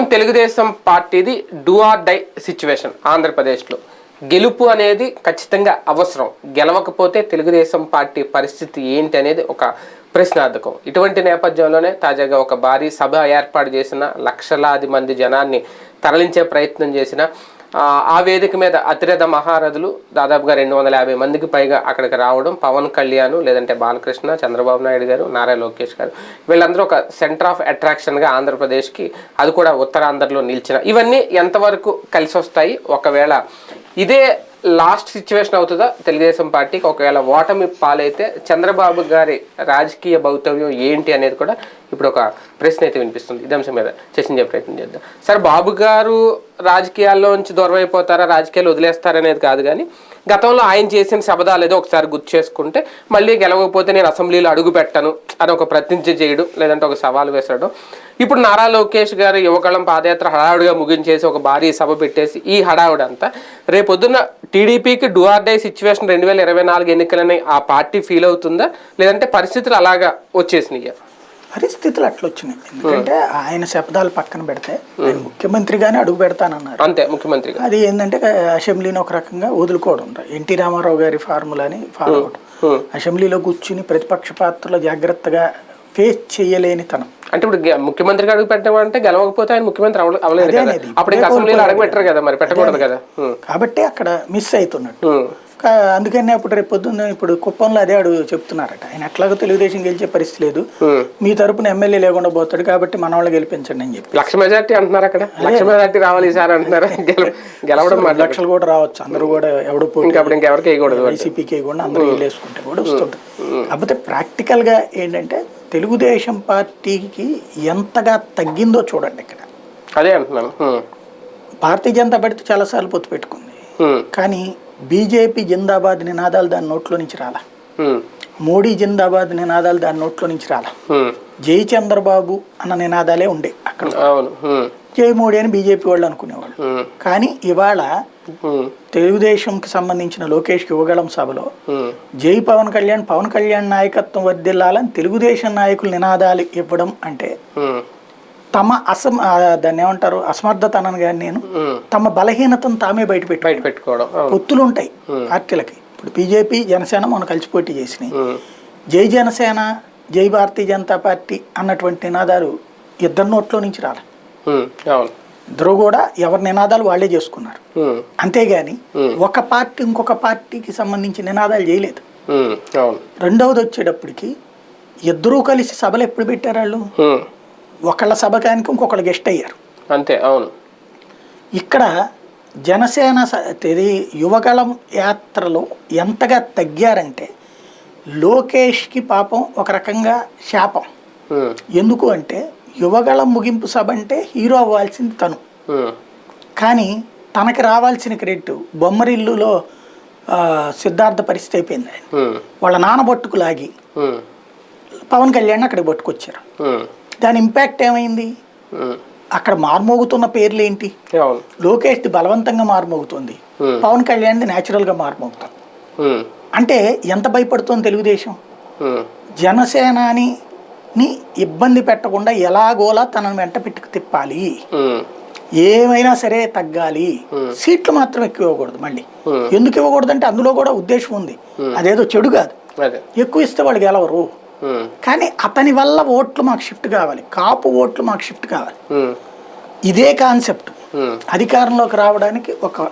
ప్రస్తుతం తెలుగుదేశం పార్టీది do or die situation ఆంధ్రప్రదేశ్లో. గెలుపు అనేది ఖచ్చితంగా అవసరం. గెలవకపోతే తెలుగుదేశం పార్టీ పరిస్థితి ఏంటి అనేది ఒక ప్రశ్నార్థకం. ఇటువంటి నేపథ్యంలోనే తాజాగా ఒక భారీ సభ ఏర్పాటు చేసిన లక్షలాది మంది జనాన్ని తరలించే ప్రయత్నం చేసిన ఆ, వేదిక మీద అతిరథ మహారథులు దాదాపుగా రెండు వందల యాభై మందికి పైగా అక్కడికి రావడం పవన్ కళ్యాణ్ లేదంటే బాలకృష్ణ చంద్రబాబు నాయుడు గారు నారా లోకేష్ గారు. వీళ్ళందరూ ఒక సెంటర్ ఆఫ్ అట్రాక్షన్గా ఆంధ్రప్రదేశ్కి అది కూడా ఉత్తరాంధ్రలో నిలిచిన. ఇవన్నీ ఎంతవరకు కలిసి వస్తాయి? ఒకవేళ ఇదే లాస్ట్ సిచ్యువేషన్ అవుతుందా? తెలుగుదేశం పార్టీకి ఒకవేళ ఓటమి పాలైతే చంద్రబాబు గారి రాజకీయ భౌతవ్యం ఏంటి అనేది కూడా ఇప్పుడు ఒక ప్రశ్న అయితే వినిపిస్తుంది. ఇదే అంశం మీద చర్చించే ప్రయత్నం చేద్దాం. సార్ బాబు గారు రాజకీయాల్లోంచి దూరమైపోతారా రాజకీయాలు వదిలేస్తారనేది కాదు కానీ గతంలో ఆయన చేసిన శబదాలు ఏదో ఒకసారి గుర్తు చేసుకుంటే మళ్ళీ గెలవకపోతే నేను అసెంబ్లీలో అడుగు పెట్టను అని ఒక ప్రతిజ్ఞ చేయడం లేదంటే ఒక సవాల్ వేసడం. ఇప్పుడు నారా లోకేష్ గారు యువకళం పాదయాత్ర హడావుడిగా ముగించేసి ఒక భారీ సభ పెట్టేసి ఈ హడావుడంతా రేపొద్దున టీడీపీకి డూఆర్డై సిచ్యువేషన్ రెండు వేల ఇరవై నాలుగు ఎన్నికలని ఆ పార్టీ ఫీల్ అవుతుందా? లేదంటే పరిస్థితులు అలాగా వచ్చేసినాయి? పరిస్థితులు అట్లా వచ్చినాయి ఎందుకంటే ఆయన శబ్దాలు పక్కన పెడితే ఆయన ముఖ్యమంత్రిగానే అడుగు పెడతానన్నారు. అంతే ముఖ్యమంత్రిగా. అది ఏంటంటే అసెంబ్లీని ఒక రకంగా వదులుకోవడం. ఎన్టీ రామారావు గారి ఫార్ములాని ఫాలో అవడం. అసెంబ్లీలో కూర్చుని ప్రతిపక్ష పాత్రలో జాగ్రత్తగా ఫేస్ చేయలేని తనం. అంటే ఇప్పుడు ముఖ్యమంత్రిగా అడుగు పెట్టమంటే గెలవకపోతే ఆయన ముఖ్యమంత్రి అవ్వలే- అవ్వలేదు. అప్పుడు అసెంబ్లీలో అడుగు పెట్టరు కదా మరి పెట్టకూడదు కదా. కాబట్టి అక్కడ మిస్. కా- అందుకనే అప్పుడు రేపు పొద్దున్న ఇప్పుడు కుప్పంలో అదే అడుగు చెప్తున్నారట. ఆయన ఎట్లాగో తెలుగుదేశం గెలిచే పరిస్థితి లేదు. మీ తరపున ఎమ్మెల్యే లేకుండా పోతాడు కాబట్టి మన వాళ్ళు గెలిపించండి అని చెప్పి లక్ష మెజార్టీ అంటున్నారు అక్కడ. లక్ష మెజార్టీ రావాలి ఈసారి అంటున్నారు. గెల- గెలవడం లక్షలు కూడా రావచ్చు. అందరూ కూడా ఎవడు ఇంకెవరికి వేయకూడదు వైసీపీకి కూడా అందరూ వేసుకుంటే కూడా వస్తుంటుంది. కాకపోతే ప్రాక్టికల్గా ఏంటంటే తెలుగుదేశం పార్టీకి ఎంతగా తగ్గిందో చూడండి ఇక్కడ. అదే అంటున్నాను. భారతీయ జనతా పార్టీ చాలాసార్లు పొత్తు పెట్టుకుంది. కానీ బీజేపీ జిందాబాద్ నినాదాలు దాని నోట్లో నుంచి రాలా. మోడీ జిందాబాద్ నినాదాలు దాని నోట్లో నుంచి రాలా. జై చంద్రబాబు అన్న నినాదాలే ఉండే అక్కడ. జై మోడీ అని బీజేపీ వాళ్ళు అనుకునేవాళ్ళు. కానీ ఇవాళ. తెలుగుదేశంకి సంబంధించిన లోకేష్ యువగళం సభలో. జై పవన్ కళ్యాణ్ పవన్ కళ్యాణ్ నాయకత్వం వర్దిల్లాలని తెలుగుదేశం నాయకులు నినాదాలు ఇవ్వడం అంటే. తమ అసమ దాన్ని ఏమంటారు? అసమర్థతనని కానీ నేను. తమ బలహీనతను తామే బయట పెట్టు బయట పెట్టుకోవడం పొత్తులు ఉంటాయి పార్టీలకి ఇప్పుడు బీజేపీ జనసేన మనం కలిసి పోటీ చేసినాయి. జై జనసేన జై భారతీయ జనతా పార్టీ అన్నటువంటి నినాదాలు ఇద్దరి నోట్లో నుంచి రాలి. ఇద్దరు కూడా ఎవరి నినాదాలు వాళ్ళే చేసుకున్నారు. అంతేగాని ఒక పార్టీ ఇంకొక పార్టీకి సంబంధించి నినాదాలు చేయలేదు. రెండవది వచ్చేటప్పటికి ఇద్దరూ కలిసి సభలు ఎప్పుడు పెట్టారు వాళ్ళు. ఒకళ్ళ సభకానికి ఇంకొకళ్ళు గెస్ట్ అయ్యారు అంతే అవును ఇక్కడ జనసేన ఇది యువగళం యాత్రలో ఎంతగా తగ్గారంటే లోకేష్కి పాపం ఒక రకంగా శాపం. ఎందుకు అంటే యువగళం ముగింపు సభ అంటే హీరో అవ్వాల్సింది తను. కానీ తనకి రావాల్సిన క్రెడిట్ బొమ్మరిల్లులో సిద్ధార్థ పరిస్థితి అయిపోయింది ఆయన. వాళ్ళ నాన్న బొట్టుకు లాగి. పవన్ కళ్యాణ్ అక్కడికి పట్టుకొచ్చారు. దాని ఇంపాక్ట్ ఏమైంది. అక్కడ మార్మోగుతున్న పేర్లు ఏంటి లోకేష్ది బలవంతంగా మార్మోగుతుంది. పవన్ కళ్యాణ్ది న్యాచురల్గా మార్మోగుతుంది హ్మ్. అంటే ఎంత భయపడుతోంది తెలుగుదేశం. జనసేనాని ని ఇబ్బంది పెట్టకుండా ఎలాగోలా తనను వెంట పెట్టుకు తిప్పాలి. ఏమైనా సరే తగ్గాలి సీట్లు మాత్రం ఎక్కువ ఇవ్వకూడదు మళ్ళీ. ఎందుకు ఇవ్వకూడదు అంటే అందులో కూడా ఉద్దేశం ఉంది అదేదో చెడు కాదు ఎక్కువ ఇస్తే వాళ్ళు గెలవరు. కానీ అతని వల్ల ఓట్లు మాకు షిఫ్ట్ కావాలి కాపు ఓట్లు మాకు షిఫ్ట్ కావాలి. ఇదే కాన్సెప్ట్. అధికారంలోకి రావడానికి ఒక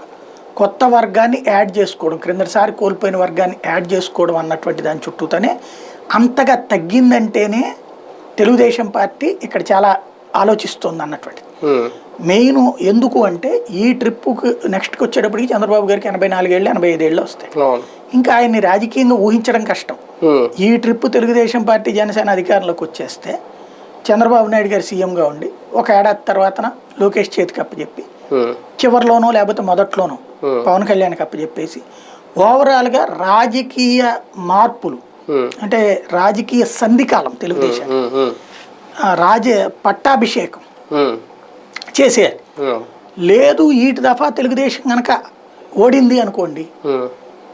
కొత్త వర్గాన్ని యాడ్ చేసుకోవడం క్రిందసారి కోల్పోయిన వర్గాన్ని యాడ్ చేసుకోవడం అన్నటువంటి దాని చుట్టూతోనే అంతగా తగ్గిందంటేనే తెలుగుదేశం పార్టీ ఇక్కడ చాలా ఆలోచిస్తుంది అన్నటువంటి. మెయిన్ ఎందుకు అంటే ఈ ట్రిప్పుకి నెక్స్ట్కి వచ్చేటప్పటికి చంద్రబాబు గారికి ఎనభై నాలుగేళ్ళు ఎనభై ఐదేళ్ళు వస్తాయి ఇంకా ఆయన్ని రాజకీయంగా ఊహించడం కష్టం. ఈ ట్రిప్ తెలుగుదేశం పార్టీ జనసేన అధికారంలోకి వచ్చేస్తే చంద్రబాబు నాయుడు గారు సీఎంగా ఉండి ఒక ఏడాది తర్వాతన లోకేష్ చేతికి అప్పచెప్పి. చివరిలోనో లేకపోతే మొదట్లోనో పవన్ కళ్యాణ్కి అప్పచెప్పేసి ఓవరాల్గా రాజకీయ మార్పులు. అంటే రాజకీయ సంధికాలం తెలుగుదేశం రాజ పట్టాభిషేకం. చేసేయాలి. లేదు ఈటి దఫా తెలుగుదేశం కనుక ఓడింది అనుకోండి.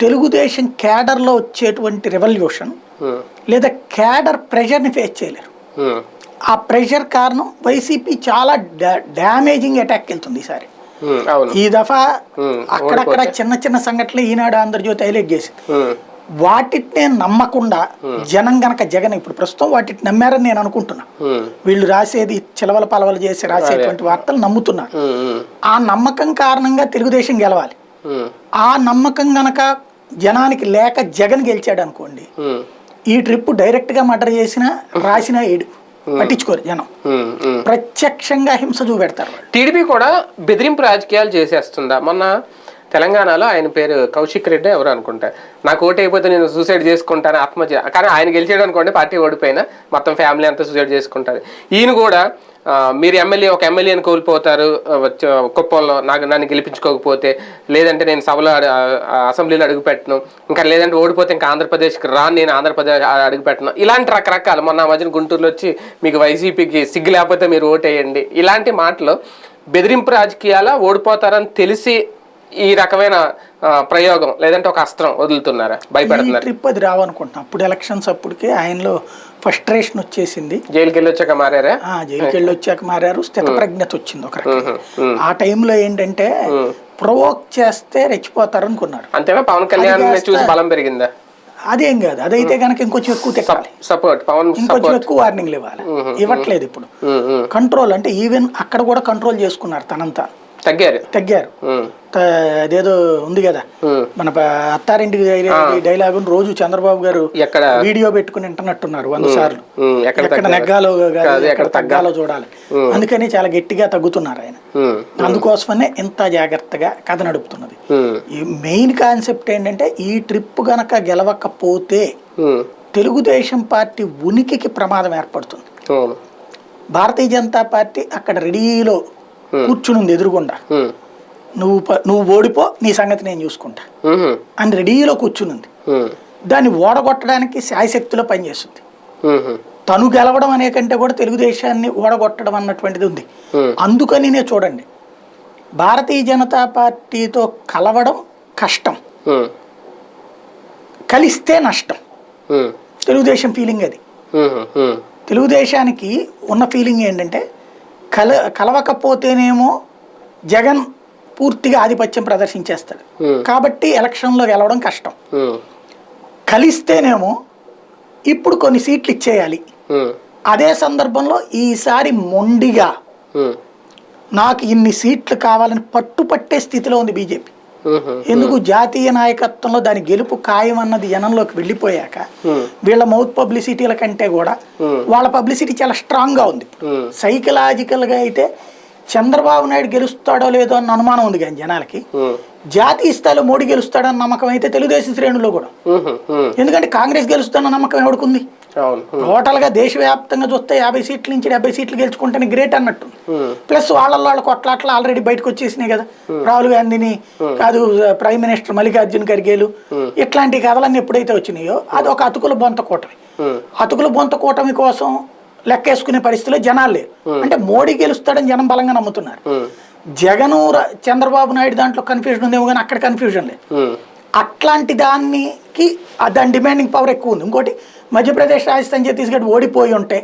తెలుగుదేశం క్యాడర్లో వచ్చేటువంటి రెవల్యూషన్. లేదా క్యాడర్ ప్రెషర్ని ఫేస్ చేయలేరు. ఆ. ప్రెషర్ కారణం వైసీపీ చాలా డ్యామేజింగ్ అటాక్ వెళ్తుంది ఈసారి. ఈ దఫా అక్కడక్కడ చిన్న చిన్న సంఘటనలు ఈనాడు ఆంధ్రజ్యోతి హైలైట్ చేసింది. వాటినే నమ్మకుండా జనం గనక జగన్ ఇప్పుడు ప్రస్తుతం వాటిని నమ్మారని నేను అనుకుంటున్నా. వీళ్ళు రాసేది చిలవల పలవలు చేసి రాసేటువంటి వార్తలు నమ్ముతున్నారు. ఆ నమ్మకం కారణంగా తెలుగుదేశం గెలవాలి. ఆ నమ్మకం గనక జనానికి లేక జగన్ గెలిచాడు అనుకోండి ఉమ్, ఈ ట్రిప్ డైరెక్ట్గా మర్డర్ చేసిన రాసిన ఏడు. పట్టించుకోరు జనం. ప్రత్యక్షంగా హింస చూపెడతారు టీడీపీ కూడా బెదిరింపు రాజకీయాలు చేసేస్తుందా? మొన్న తెలంగాణలో ఆయన పేరు కౌశిక్ రెడ్డి ఎవరు అనుకుంటా. నాకు ఓటు అయిపోతే నేను సూసైడ్ చేసుకుంటాను ఆత్మహత్య. కానీ ఆయన గెలిచాడు అనుకోండి పార్టీ ఓడిపోయినా మొత్తం ఫ్యామిలీ అంతా సూసైడ్ చేసుకుంటారు. ఈయన కూడా మీరు ఎమ్మెల్యే ఒక ఎమ్మెల్యేని కోల్పోతారు కుప్పంలో నాకు నన్ను గెలిపించుకోకపోతే లేదంటే నేను సభలో అసెంబ్లీలో అడుగుపెట్టను. ఇంకా లేదంటే ఓడిపోతే ఇంకా ఆంధ్రప్రదేశ్కి రాను నేను ఆంధ్రప్రదేశ్ అడుగుపెట్టను. ఇలాంటి రకరకాలు మొన్న మధ్యన గుంటూరులో వచ్చి మీకు వైసీపీకి సిగ్గు లేకపోతే మీరు ఓటేయండి. ఇలాంటి మాటలు బెదిరింపు రాజకీయాల ఓడిపోతారని తెలిసి ఈ రకమైన ప్రయోగం లేదంటే ఒక అస్త్రం వదులుతున్నారా? భయపెడుతున్నారు. ట్రిప్ అది రావనుకుంటున్నాం. అప్పుడు ఎలక్షన్స్ అప్పటికే ఆయనలో ఫ్రస్ట్రేషన్ వచ్చేసింది. జైలుకి వెళ్ళి వచ్చాక మారారా? ఆ జైలుకి వెళ్ళి వచ్చాక మారారు. స్థిత ప్రజ్ఞత వచ్చింది ఒక రకంగా. ఆ టైంలో ఏంటంటే ప్రొవోక్ చేస్తే రెచ్చిపోతారు అనుకున్నారు అంతేనా? పవన్ కళ్యాణ్ చూసి బలం పెరిగిందా? అదేం కాదు. అదైతే కనుక ఇంకొంచెం ఎక్కువ తెక్కాలి సపోర్ట్ పవన్ ఇంకొంచెం ఎక్కువ వార్నింగ్లు ఇవ్వాలి. ఇవ్వట్లేదు ఇప్పుడు. కంట్రోల్ అంటే ఈవెన్ అక్కడ కూడా కంట్రోల్ చేసుకున్నారు తనంతా. తగ్గారు. తగ్గారు. అదేదో ఉంది కదా. మన అత్తారింటికి డైలాగు రోజు చంద్రబాబు గారు ఎక్కడ? వీడియో పెట్టుకుని వింటున్నట్టున్నారు వంద సార్లు. ఎక్కడ నెగ్గాలో ఎక్కడ తగ్గాలో చూడాలి. అందుకని చాలా గట్టిగా తగ్గుతున్నారు ఆయన. అందుకోసమనే ఇంత జాగ్రత్తగా కథ నడుపుతున్నది. మెయిన్ కాన్సెప్ట్ ఏంటంటే ఈ ట్రిప్ గనక గెలవకపోతే తెలుగుదేశం పార్టీ ఉనికికి ప్రమాదం ఏర్పడుతుంది. భారతీయ జనతా పార్టీ అక్కడ రెడీలో కూర్చునుంది ఎదురుగుండా. ఉమ్, నువ్వు నువ్వు ఓడిపో నీ సంగతి నేను చూసుకుంటా. అని రెడీలో కూర్చునుంది దాన్ని ఓడగొట్టడానికి శాయశక్తిలో పనిచేస్తుంది తను గెలవడం అనే కంటే కూడా తెలుగుదేశాన్ని ఓడగొట్టడం అన్నటువంటిది ఉంది. అందుకని నేను చూడండి. భారతీయ జనతా పార్టీతో కలవడం కష్టం. కలిస్తే నష్టం. తెలుగుదేశం ఫీలింగ్ అది. తెలుగుదేశానికి ఉన్న ఫీలింగ్ ఏంటంటే కల కలవకపోతేనేమో జగన్ పూర్తిగా ఆధిపత్యం ప్రదర్శించేస్తాడు. కాబట్టి ఎలక్షన్లో గెలవడం కష్టం. కలిస్తేనేమో ఇప్పుడు కొన్ని సీట్లు ఇచ్చేయాలి. అదే సందర్భంలో ఈసారి మొండిగా నాకు ఇన్ని సీట్లు కావాలని పట్టుపట్టే స్థితిలో ఉంది బీజేపీ. ఎందుకు జాతీయ నాయకత్వంలో దాని గెలుపు ఖాయం అన్నది జనంలోకి వెళ్ళిపోయాక ఉమ్, వీళ్ళ మౌత్ పబ్లిసిటీల కంటే కూడా Hmm. వాళ్ళ పబ్లిసిటీ చాలా స్ట్రాంగ్గా ఉంది. ఉమ్, సైకలాజికల్గా అయితే చంద్రబాబు నాయుడు గెలుస్తాడో లేదో అన్న అనుమానం ఉంది కానీ జనాలకి. జాతీయ స్థాయిలో మోడీ గెలుస్తాడన్న నమ్మకం అయితే తెలుగుదేశం శ్రేణుల్లో కూడా. ఎందుకంటే కాంగ్రెస్ గెలుస్తాడన్న నమ్మకం ఎవడుకుంది టోటల్గా దేశవ్యాప్తంగా చూస్తే యాభై సీట్ల నుంచి డెబ్బై సీట్లు గెలుచుకుంటేనే గ్రేట్ అన్నట్టు. ప్లస్ వాళ్ళ వాళ్ళ కొట్లాట్లు ఆల్రెడీ బయటకు వచ్చేసినాయి కదా. రాహుల్ గాంధీని కాదు ప్రైమ్ మినిస్టర్ మల్లికార్జున్ ఖర్గేలు ఇట్లాంటి కథలన్నీ ఎప్పుడైతే వచ్చినాయో అది ఒక అతుకుల బొంత కూటమి. అతుకుల బొంత కూటమి కోసం లెక్కేసుకునే పరిస్థితిలో జనాలు లేరు. అంటే మోడీ గెలుస్తాడని జనం బలంగా నమ్ముతున్నారు. జగన్ చంద్రబాబు నాయుడు దాంట్లో కన్ఫ్యూజన్ ఉందేమో కానీ అక్కడ కన్ఫ్యూజన్ లేదు. అట్లాంటి దానికి దాని డిమాండింగ్ పవర్ ఎక్కువ ఉంది. ఇంకోటి మధ్యప్రదేశ్ రాజస్థాన్ ఛత్తీస్గఢ్ ఓడిపోయి ఉంటే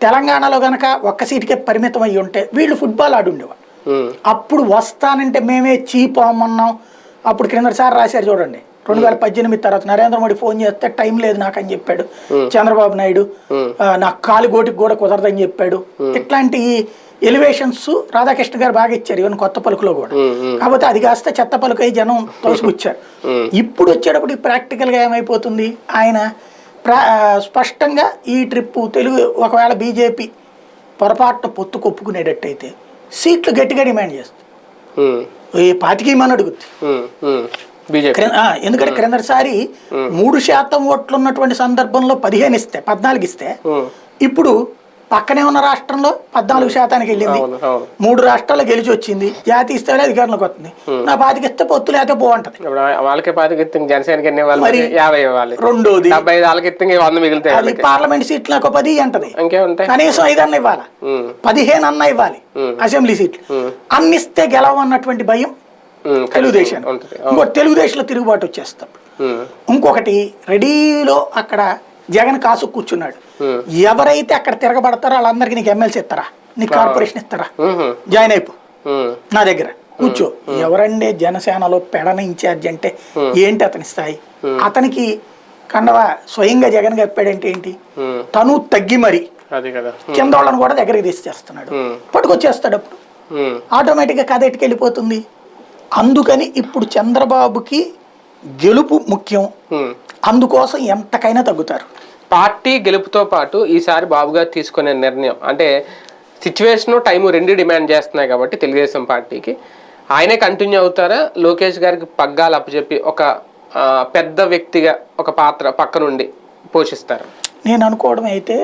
తెలంగాణలో గనక ఒక్క సీటుకే పరిమితం అయ్యి ఉంటే వీళ్ళు ఫుట్బాల్ ఆడుండేవాళ్ళు. ఉమ్, అప్పుడు వస్తానంటే మేమే చీపోమన్నాం. అప్పుడు క్రిందసారి రాశారు చూడండి రెండు వేల పద్దెనిమిది తర్వాత నరేంద్ర మోడీ ఫోన్ చేస్తే టైం లేదు నాకు అని చెప్పాడు. చంద్రబాబు నాయుడు నాకు కాలు గోటికి కూడా కుదరదని చెప్పాడు. ఇట్లాంటి ఎలివేషన్స్ రాధాకృష్ణ గారు బాగా ఇచ్చారు ఈవెన్ కొత్త పలుకులో కూడా. కాకపోతే అది కాస్త చెత్త పలుకు జనం తోసిపుచ్చారు. ఉమ్. ఇప్పుడు వచ్చేటప్పటికి ప్రాక్టికల్గా ఏమైపోతుంది? ఆయన స్పష్టంగా ఈ ట్రిప్పు తెలుగు ఒకవేళ బీజేపీ పొరపాటున పొత్తు కొప్పుకునేటట్టయితే సీట్లు గట్టిగా డిమాండ్ చేస్తుంది. ఈ పాతికి మన అడుగుద్ది? ఎందుకంటే క్రిందటిసారి మూడు శాతం ఓట్లు ఉన్నటువంటి సందర్భంలో పదిహేను ఇస్తే పద్నాలుగు ఇస్తే ఇప్పుడు పక్కనే ఉన్న రాష్ట్రంలో పద్నాలుగు శాతానికి వెళ్ళింది. మూడు రాష్ట్రాల్లో గెలిచి వచ్చింది. జాతీయ స్థాయిలో అధికారంలోకి వస్తుంది. నా పాతికి ఇస్తే పొత్తు లేకపోతే బాగుంటది వాళ్ళకి పాతికి జనసేనకి ఎన్ని యాభై ఇవ్వాలి రెండోది డెబ్బై ఐదు వాళ్ళకి వంద మిగులుతాయి అది పార్లమెంట్ సీట్లు ఒక పది అంటది. కనీసం ఐదు అన్న ఇవ్వాలి పదిహేను అన్న ఇవ్వాలి. అసెంబ్లీ సీట్లు. అన్నిస్తే గెలవన్నటువంటి భయం తెలుగుదేశం ఇంకోటి తెలుగుదేశంలో తిరుగుబాటు వచ్చేస్తాం ఇంకొకటి రెడీలో అక్కడ జగన్ కాసు కూర్చున్నాడు. ఎవరైతే అక్కడ తిరగబడతారో వాళ్ళందరికీ నీకు ఎమ్మెల్సీ ఇస్తారా? నీకు కార్పొరేషన్ ఇస్తారా? జాయిన్ అయిపో. నా దగ్గర. కూర్చో. ఎవరండే జనసేనలో పెడన ఇన్ఛార్జ్ అంటే ఏంటి అతని స్థాయి? అతనికి కండవ స్వయంగా జగన్ చెప్పాడంటే ఏంటి? తను తగ్గి మరి కదా. వాళ్ళని కూడా దగ్గరికి తీసేస్తున్నాడు ఉమ్, పట్టుకొచ్చేస్తాడు అప్పుడు. ఆటోమేటిక్గా కథ ఎట్టుకెళ్ళిపోతుంది. అందుకని ఇప్పుడు చంద్రబాబుకి గెలుపు ముఖ్యం. అందుకోసం ఎంతకైనా తగ్గుతారు. పార్టీ గెలుపుతో పాటు ఈసారి బాబు గారు తీసుకునే నిర్ణయం అంటే సిచ్యువేషన్ టైము రెండు డిమాండ్ చేస్తున్నాయి కాబట్టి తెలుగుదేశం పార్టీకి. ఆయనే కంటిన్యూ అవుతారా? లోకేష్ గారికి పగ్గాలు అప్పచెప్పి ఒక పెద్ద వ్యక్తిగా ఒక పాత్ర పక్క నుండి పోషిస్తారు. నేను అనుకోవడం అయితే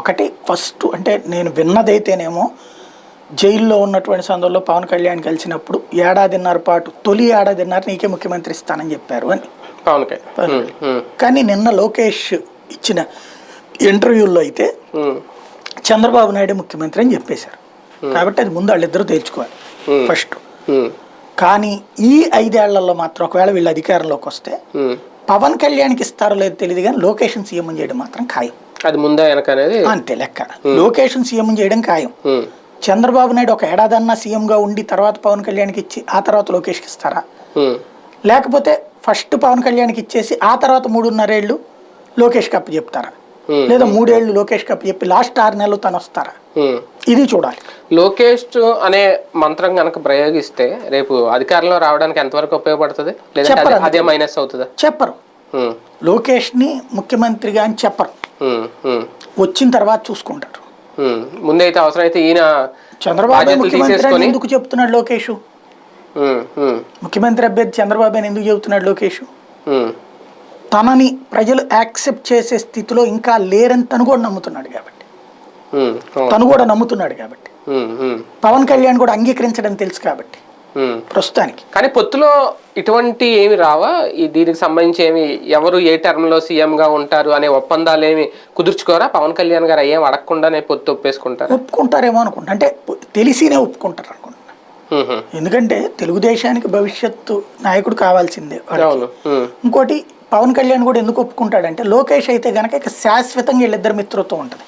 ఒకటి ఫస్ట్ అంటే నేను విన్నదైతేనేమో జైల్లో ఉన్నటువంటి సందర్భంలో పవన్ కళ్యాణ్ కలిసినప్పుడు ఏడాదిన్నర పాటు తొలి ఏడాదిన్నర నీకే ముఖ్యమంత్రి ఇస్తానని చెప్పారు అని. పవన్ కళ్యాణ్. కానీ నిన్న లోకేష్ ఇచ్చిన ఇంటర్వ్యూల్లో అయితే చంద్రబాబు నాయుడు ముఖ్యమంత్రి అని చెప్పేశారు. కాబట్టి అది ముందు వాళ్ళిద్దరూ తేల్చుకోవాలి. ఫస్ట్. కానీ ఈ ఐదేళ్ళలో మాత్రం ఒకవేళ వీళ్ళు అధికారంలోకి వస్తే. పవన్ కళ్యాణ్కి ఇస్తారో లేదో తెలియదు కానీ లొకేషన్ సీఎం చేయడం మాత్రం ఖాయం. అది ముందా వెనక అనేది అంతే లెక్క. లొకేషన్ సీఎం చేయడం ఖాయం. చంద్రబాబు నాయుడు ఒక ఏడాదన్నా సీఎంగా ఉండి తర్వాత పవన్ కళ్యాణ్కి ఇచ్చి ఆ తర్వాత లోకేష్కి ఇస్తారా? లేకపోతే ఫస్ట్ పవన్ కళ్యాణ్కి ఇచ్చేసి ఆ తర్వాత మూడున్నరేళ్ళు లోకేష్కి అప్పు చెప్తారా. లేదా మూడేళ్ళు లోకేష్కి అప్పు చెప్పి లాస్ట్ ఆరు నెలలు తను వస్తారా. ఇది చూడాలి. లోకేష్ అనే మంత్రం కనుక ప్రయోగిస్తే రేపు అధికారంలో రావడానికి ఎంతవరకు ఉపయోగపడుతుంది? అదే- మైనస్ అవుతుందా? చెప్పరు. ఉమ్, లోకేష్ని ముఖ్యమంత్రిగా అని చెప్పరు. వచ్చిన తర్వాత చూసుకుంటారు. ముందైతే అవసరమైతే ఈయన చంద్రబాబు ముఖ్యమంత్రి ఎందుకు చెప్తున్నాడు లోకేష్? ముఖ్యమంత్రి అభ్యర్థి చంద్రబాబు అని ఎందుకు చెబుతున్నాడు లోకేష్? తనని ప్రజలు యాక్సెప్ట్ చేసే స్థితిలో ఇంకా లేరని తను కూడా నమ్ముతున్నాడు కాబట్టి. తను కూడా నమ్ముతున్నాడు కాబట్టి. పవన్ కళ్యాణ్ కూడా అంగీకరించడం తెలుసు కాబట్టి. ప్రస్తుతానికి. కానీ పొత్తులో ఇటువంటి ఏమి రావా? ఈ దీనికి సంబంధించి ఏమి ఎవరు ఏ టర్మ్లో సీఎం గా ఉంటారు అనే ఒప్పందాలు ఏమి కుదుర్చుకోరా? పవన్ కళ్యాణ్ గారు ఏం అడగకుండానే పొత్తు ఒప్పేసుకుంటారా? ఒప్పుకుంటారేమో అనుకుంటా. అంటే తెలిసినే ఒప్పుకుంటారు అనుకుంటున్నా ఉమ్, ఉమ్. ఎందుకంటే తెలుగుదేశానికి భవిష్యత్తు నాయకుడు కావాల్సిందే ఉమ్, ఇంకోటి పవన్ కళ్యాణ్ కూడా ఎందుకు ఒప్పుకుంటాడంటే లోకేష్ అయితే గనక ఇక శాశ్వతంగా వీళ్ళిద్దరి మిత్రత్వం ఉంటుంది.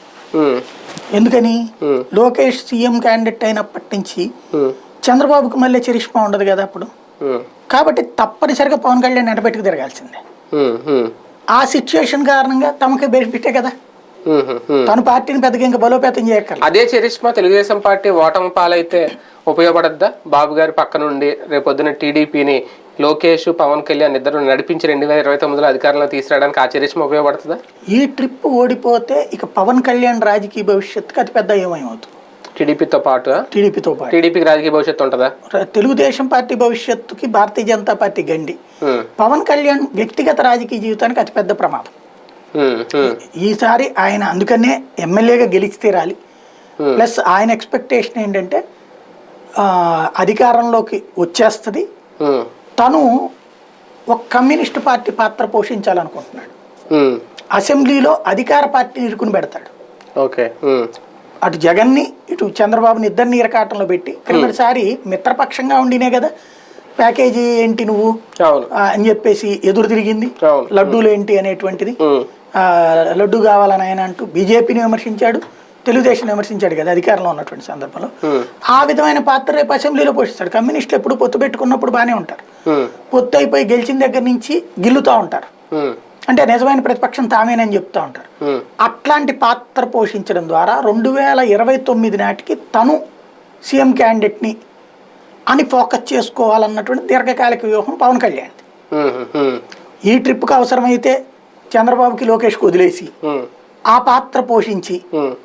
ఎందుకని? Hmm. లోకేష్ సీఎం క్యాండిడేట్ అయినప్పటి నుంచి చంద్రబాబుకి మళ్ళీ చరిష్మా ఉండదు కదా అప్పుడు. కాబట్టి తప్పనిసరిగా పవన్ కళ్యాణ్ ఎండబెట్టుకు తిరగాల్సిందే. ఆ సిచ్యుయేషన్ కారణంగా తమకి బెనిఫిటే కదా. తను పార్టీని పెద్దగా ఇంకా బలోపేతం చేయక్కర్లేదు. అదే చరిష్మా తెలుగుదేశం పార్టీ ఓటమి పాలైతే ఉపయోగపడద్దా? బాబు గారి పక్క నుండి రేపొద్దున టీడీపీని లోకేష్ పవన్ కళ్యాణ్ ఇద్దరు నడిపించి రెండు వేల ఇరవై తొమ్మిదిలో అధికారంలో తీసుకురావడానికి ఆ చరిష్మా ఉపయోగపడుతుందా? ఈ ట్రిప్ ఓడిపోతే ఇక పవన్ కళ్యాణ్ రాజకీయ భవిష్యత్తుకి అతిపెద్ద ఏమవుతుంది టీడీపీతో పాటు? టీడీపీతో పాటు. టీడీపీకి రాజకీయ భవిష్యత్తు ఉంటుందా? తెలుగుదేశం పార్టీ భవిష్యత్తుకి భారతీయ జనతా పార్టీ గండి. పవన్ కళ్యాణ్ వ్యక్తిగత రాజకీయ జీవితానికి అతిపెద్ద ప్రమాదం. ఈసారి ఆయన అందుకనే ఎమ్మెల్యేగా గెలిచి తీరాలి. ప్లస్ ఆయన ఎక్స్పెక్టేషన్ ఏంటంటే అధికారంలోకి వచ్చేస్తుంది. తను ఒక కమ్యూనిస్ట్ పార్టీ పాత్ర పోషించాలనుకుంటున్నాడు. అసెంబ్లీలో అధికార పార్టీని ఇరుకుని పెడతాడు. ఓకే. అటు జగన్ని ఇటు చంద్రబాబుని ఇద్దరిని ఇరకాటంలో పెట్టి క్రిందటిసారి మిత్రపక్షంగా ఉండినే కదా. ప్యాకేజీ ఏంటి నువ్వు? అని చెప్పేసి ఎదురు తిరిగింది. లడ్డూలు ఏంటి అనేటువంటిది. లడ్డు కావాలని ఆయన అంటూ బీజేపీని విమర్శించాడు తెలుగుదేశం విమర్శించాడు కదా అధికారంలో ఉన్నటువంటి సందర్భంలో. ఆ విధమైన పాత్ర రేపు అసెంబ్లీలో పోషిస్తాడు. కమ్యూనిస్టులు ఎప్పుడు పొత్తు పెట్టుకున్నప్పుడు బాగానే ఉంటారు. పొత్తు అయిపోయి గెలిచిన దగ్గర నుంచి గిల్లుతూ ఉంటారు. అంటే నిజమైన ప్రతిపక్షం తామేనని చెప్తా ఉంటారు. అట్లాంటి పాత్ర పోషించడం ద్వారా రెండు వేల ఇరవై తొమ్మిది నాటికి తను సీఎం క్యాండిడేట్ని అని ఫోకస్ చేసుకోవాలన్నటువంటి దీర్ఘకాలిక వ్యూహం పవన్ కళ్యాణ్ ఈ ట్రిప్కి అవసరమైతే చంద్రబాబుకి లోకేష్కి వదిలేసి ఆ పాత్ర పోషించి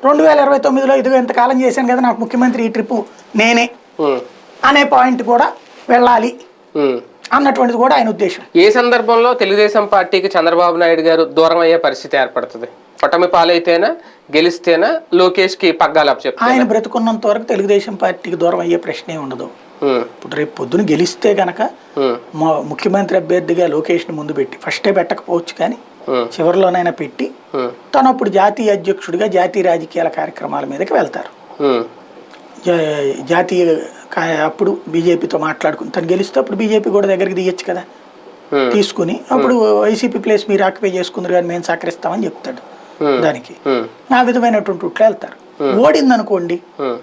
రెండు వేల ఇరవై తొమ్మిదిలో ఇదిగో ఇంతకాలం చేశాను కదా నాకు ముఖ్యమంత్రి ఈ ట్రిప్ నేనే అనే పాయింట్ కూడా వెళ్ళాలి. అన్నటువంటిది కూడా ఆయన ఉద్దేశం. ఏ సందర్భంలో తెలుగుదేశం పార్టీకి చంద్రబాబు నాయుడు గారు దూరం అయ్యే పరిస్థితి ఏర్పడుతుంది? పటమి పాలైతేనా గెలిస్తేనా లోకేష్కి పగ్గాలు ఆయన బ్రతుకున్నంత వరకు తెలుగుదేశం పార్టీకి దూరం అయ్యే ప్రశ్నే ఉండదు. ఇప్పుడు రేపు పొద్దున గెలిస్తే గనక మా ముఖ్యమంత్రి అభ్యర్థిగా లోకేష్ని ముందు పెట్టి ఫస్టే పెట్టకపోవచ్చు కానీ చివరిలోనైనా పెట్టి తను అప్పుడు జాతీయ అధ్యక్షుడిగా జాతీయ రాజకీయాల కార్యక్రమాల మీదకి వెళ్తారు. జాతీయ అప్పుడు బీజేపీతో మాట్లాడుకుని తను గెలిస్తే అప్పుడు బీజేపీ కూడా దగ్గరికి దిగచ్చు కదా. తీసుకుని అప్పుడు వైసీపీ ప్లేస్ మీరు ఆక్యుపై చేసుకుందరు కానీ మేము సహకరిస్తామని చెప్తాడు దానికి. ఆ విధమైనటువంటి రూట్లో వెళ్తారు. ఓడింది అనుకోండి ఉమ్,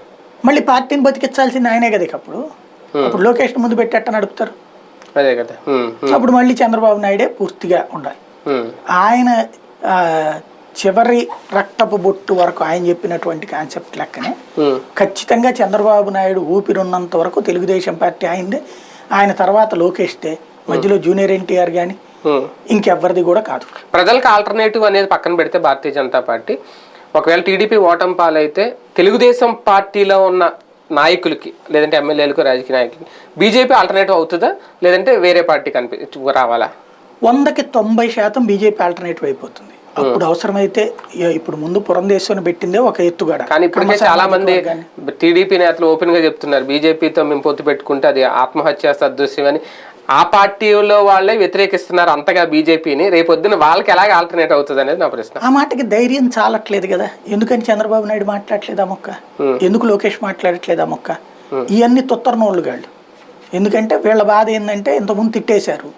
మళ్ళీ పార్టీని బతికించాల్సింది ఆయనే కదా అప్పుడు. అప్పుడు లోకేష్ ముందు పెట్టేట్ట నడుపుతారు అదే కదా. అప్పుడు మళ్ళీ చంద్రబాబు నాయుడే పూర్తిగా ఉండాలి. ఆయన చివరి రక్తపు బొట్టు వరకు ఆయన చెప్పినటువంటి కాన్సెప్ట్ లెక్కనే. ఖచ్చితంగా చంద్రబాబు నాయుడు ఊపిరున్నంత వరకు తెలుగుదేశం పార్టీ అయిందే. ఆయన తర్వాత లోకేష్దే మధ్యలో జూనియర్ ఎన్టీఆర్ కానీ. ఇంకెవ్వరిది కూడా కాదు. ప్రజలకు ఆల్టర్నేటివ్ అనేది పక్కన పెడితే భారతీయ జనతా పార్టీ. ఒకవేళ టీడీపీ ఓటమి పాలైతే తెలుగుదేశం పార్టీలో ఉన్న నాయకులకి లేదంటే ఎమ్మెల్యేలకు రాజకీయ నాయకులకి బీజేపీ ఆల్టర్నేటివ్ అవుతుందా? లేదంటే వేరే పార్టీ కనిపి రావాలా? వందకి తొంభై శాతం బీజేపీ ఆల్టర్నేటివ్ అయిపోతుంది. అప్పుడు అవసరమైతే ఇప్పుడు ముందు పురంధేశ్వరిని పెట్టిందే ఒక ఎత్తుగడ. కానీ ఇప్పటికే చాలా మంది టీడీపీ నేతలు ఓపెన్గా చెప్తున్నారు. బీజేపీతో మేము పొత్తు పెట్టుకుంటే అది ఆత్మహత్య సదృశ్యం అని. ఆ పార్టీలో వాళ్ళే వ్యతిరేకిస్తున్నారు అంతగా బీజేపీని. రేపొద్దున వాళ్ళకి ఎలాగ ఆల్టర్నేట్ అవుతుంది అనేది నా ప్రశ్న. ఆ మాటకి ధైర్యం చాలట్లేదు కదా. ఎందుకని చంద్రబాబు నాయుడు మాట్లాడట్లేదు మొక్క? ఎందుకు లోకేష్ మాట్లాడట్లేదు మొక్క? ఇవన్నీ తొత్తరనోళ్ళు గాళ్ళు ఎందుకంటే వీళ్ళ బాధ ఏంటంటే ఇంతకుముందు తిట్టేశారు.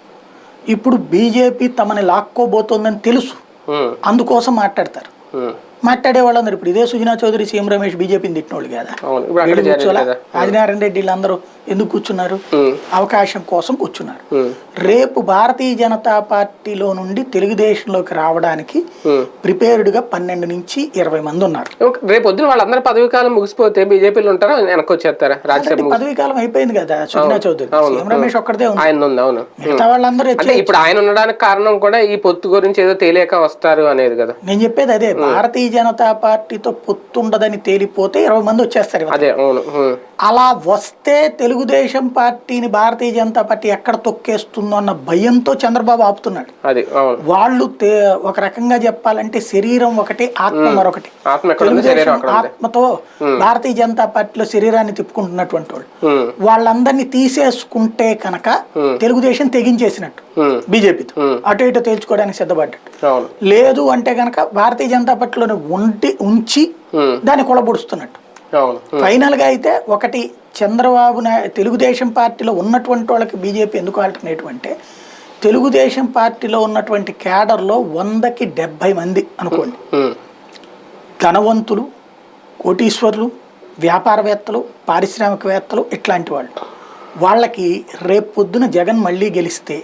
ఇప్పుడు బీజేపీ తమని లాక్కోబోతోందని తెలుసు. అందుకోసం మాట్లాడతారు. ఉమ్, మాట్లాడే వాళ్ళందరూ ఇప్పుడు ఇదే సుజనా చౌదరి సీఎం రమేష్ బీజేపీని అక్కడ వీళ్ళు కదా. ఆదినారాయణ రెడ్డి వీళ్ళందరూ ఎందుకు కూర్చున్నారు? అవకాశం కోసం కూర్చున్నారు. రేపు భారతీయ జనతా పార్టీలో నుండి తెలుగుదేశంలోకి రావడానికి. ప్రిపేర్డ్గా పన్నెండు నుంచి ఇరవై మంది ఉన్నారు. రేపు పొద్దున వాళ్ళందరూ పదవి కాలం ముగిసిపోతే బీజేపీలో ఉంటారా? వెనక్కి వచ్చేస్తారా? రాజ్యసభ పదవీ కాలం అయిపోయింది కదా సుజనా చౌదరి. సీఎం రమేష్ ఒక్కడే ఉంది అవును. మిగతా వాళ్ళందరూ ఇప్పుడు ఆయన ఉండడానికి కారణం కూడా ఈ పొత్తు గురించి ఏదో తెలియక వస్తారు అనేది కదా. నేను చెప్పేది అదే భారతీయ జనతా పార్టీతో పొత్తుండదని తేలిపోతే ఇరవై మంది వచ్చేస్తారు అలా వస్తే తెలుగుదేశం పార్టీని భారతీయ జనతా పార్టీ ఎక్కడ తొక్కేస్తుందో అన్న భయంతో చంద్రబాబు ఆపుతున్నాడు. వాళ్ళు ఒక రకంగా చెప్పాలంటే శరీరం ఒకటి ఆత్మ మరొకటి. ఆత్మతో భారతీయ జనతా పార్టీలో శరీరాన్ని తిప్పుకుంటున్నటువంటి వాళ్ళు. వాళ్ళందరినీ తీసేసుకుంటే కనుక తెలుగుదేశం తెగించేసినట్టు బీజేపీతో. అటు ఇటు తేల్చుకోవడానికి సిద్ధపడ్డట్టు. అవును లేదు అంటే కనుక భారతీయ జనతా పార్టీలోనే ఉండి ఉంచి దాన్ని కొలబొడుస్తున్నట్టు. అవును. ఉమ్, ఫైనల్గా అయితే ఒకటి చంద్రబాబు తెలుగుదేశం పార్టీలో ఉన్నటువంటి వాళ్ళకి బీజేపీ ఎందుకు ఆల్టర్నేటివ్ అంటే తెలుగుదేశం పార్టీలో ఉన్నటువంటి క్యాడర్లో వందకి డెబ్బై మంది అనుకోండి. ధనవంతులు కోటీశ్వరులు వ్యాపారవేత్తలు పారిశ్రామికవేత్తలు ఇట్లాంటి వాళ్ళు. వాళ్ళకి రేపు పొద్దున జగన్ మళ్ళీ గెలిస్తే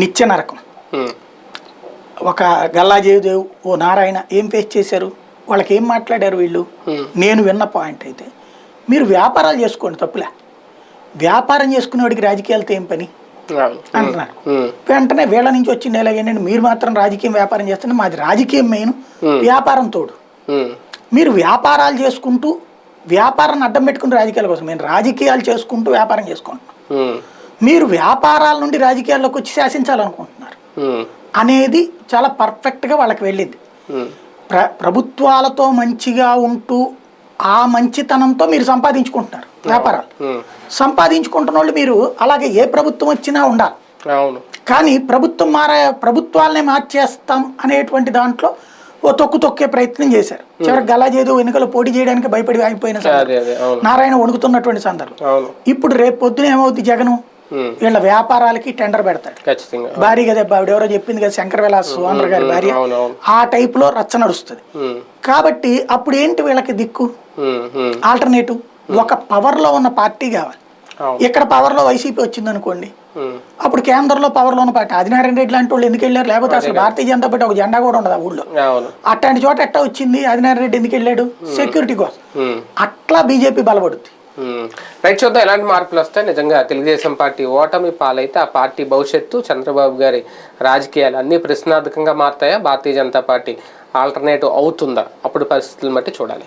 నిత్య నరకం. ఒక గల్లాజయదేవ్ ఓ నారాయణ ఏం ఫేస్ చేశారు? వాళ్ళకి ఏం మాట్లాడారు వీళ్ళు. నేను విన్న పాయింట్ అయితే మీరు వ్యాపారాలు చేసుకోండి తప్పులే. వ్యాపారం చేసుకునేవాడికి రాజకీయాలతో ఏం పని? అంటున్నారు. వెంటనే వీళ్ళ నుంచి వచ్చింది ఎలాగేంటంటే మీరు మాత్రం రాజకీయం వ్యాపారం చేస్తుంటే మాది రాజకీయం మెయిన్. వ్యాపారం తోడు. మీరు వ్యాపారాలు చేసుకుంటూ వ్యాపారాన్ని అడ్డం పెట్టుకుని రాజకీయాల కోసం నేను రాజకీయాలు చేసుకుంటూ వ్యాపారం చేసుకుంటున్నాను మీరు వ్యాపారాల నుండి రాజకీయాల్లోకి వచ్చి శాసించాలనుకుంటున్నారు. అనేది చాలా పర్ఫెక్ట్గా వాళ్ళకి వెళ్ళింది. ప్ర ప్రభుత్వాలతో మంచిగా ఉంటూ ఆ మంచితనంతో మీరు సంపాదించుకుంటున్నారు వ్యాపారాలు. సంపాదించుకుంటున్న వాళ్ళు మీరు అలాగే ఏ ప్రభుత్వం వచ్చినా ఉండాలి. కానీ ప్రభుత్వం మారే ప్రభుత్వాలనే మార్చేస్తాం అనేటువంటి దాంట్లో ఓ తొక్కు తొక్కే ప్రయత్నం చేశారు. చివరికి గలాజేదో ఎన్నికలు పోటీ చేయడానికి భయపడి ఆగిపోయిన నారాయణ వణుకుతున్నటువంటి సందర్భం. ఇప్పుడు రేపు పొద్దున ఏమవుతుంది జగను? వీళ్ళ వ్యాపారాలకి టెండర్ పెడతాడు. భారీగా దెబ్బ ఆవిడ ఎవరో చెప్పింది కదా శంకర విలాస్ ఆంధ్ర గారి భార్య. అవును అవును ఆ టైప్లో రచ్చ నడుస్తుంది. కాబట్టి అప్పుడు ఏంటి వీళ్ళకి దిక్కు? ఆల్టర్నేటివ్ ఒక పవర్లో ఉన్న పార్టీ కావాలి. ఇక్కడ పవర్లో వైసీపీ వచ్చింది అనుకోండి అప్పుడు కేంద్రంలో పవర్లో ఉన్న పార్టీ ఆదినారాయణ రెడ్డి లాంటి వాళ్ళు ఎందుకు వెళ్ళారు? లేకపోతే అసలు భారతీయ జనతా పార్టీ ఒక జెండా కూడా ఉండదు ఆ ఊళ్ళో. అట్లాంటి చోట ఎట్టా వచ్చింది? ఆదినారాయణ రెడ్డి ఎందుకు వెళ్ళాడు? సెక్యూరిటీ కోసం. అట్లా బీజేపీ బలపడుద్ది. రైట్ చూద్దాం ఎలాంటి మార్పులు వస్తాయి. నిజంగా తెలుగుదేశం పార్టీ ఓటమి పాలైతే ఆ పార్టీ భవిష్యత్తు చంద్రబాబు గారి రాజకీయాలు అన్ని ప్రశ్నార్థకంగా మారుతాయా? భారతీయ జనతా పార్టీ ఆల్టర్నేటివ్ అవుతుందా? అప్పుడు పరిస్థితులను బట్టి చూడాలి.